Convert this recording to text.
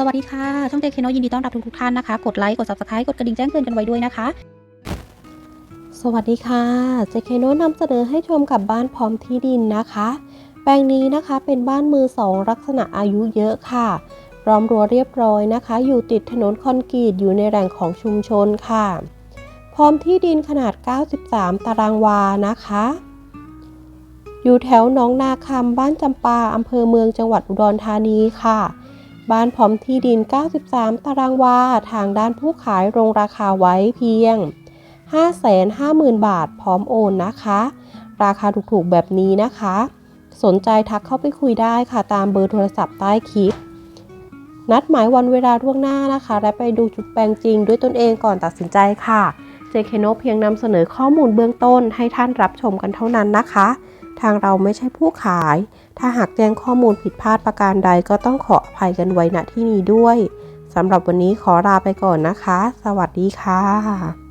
สวัสดีค่ะ ช่องเจคโนยินดีต้อนรับทุกทุกท่านนะคะ กดไลค์ กด subscribe กดกระดิ่งแจ้งเตือนกันไว้ด้วยนะคะ สวัสดีค่ะ เจคเคโนนำเสนอให้ชมกับบ้านพร้อมที่ดินนะคะ แปลงนี้นะคะเป็นบ้านมือสองลักษณะอายุเยอะค่ะล้อมรั้วเรียบร้อยนะคะ อยู่ติดถนนคอนกรีตอยู่ในแหล่งของชุมชนค่ะ พร้อมที่ดินขนาด 93 ตารางวานะคะอยู่แถวหนองนาคำบ้านจำปาอำเภอเมืองจังหวัดอุดรธานีค่ะ บ้านพร้อมที่ดิน 93 ตารางวา ทางด้านผู้ขายลงราคาไว้เพียง 550,000 บาทพร้อมโอนนะคะ ราคาถูกๆแบบนี้นะคะ สนใจทักเข้าไปคุยได้ค่ะตามเบอร์โทรศัพท์ใต้คลิป นัดหมายวันเวลาล่วงหน้านะคะ และไปดูจุดแปลงจริงด้วยตนเองก่อนตัดสินใจค่ะ เจเคโนเพียงนำเสนอข้อมูลเบื้องต้นให้ท่านรับชมกันเท่านั้นนะคะ ทางเราไม่ใช่ผู้ขาย ถ้าหากแจ้งข้อมูลผิดพลาดประการใดก็ต้องขออภัยกันไว้ณที่นี้ด้วย สำหรับวันนี้ขอลาไปก่อนนะคะ สวัสดีค่ะ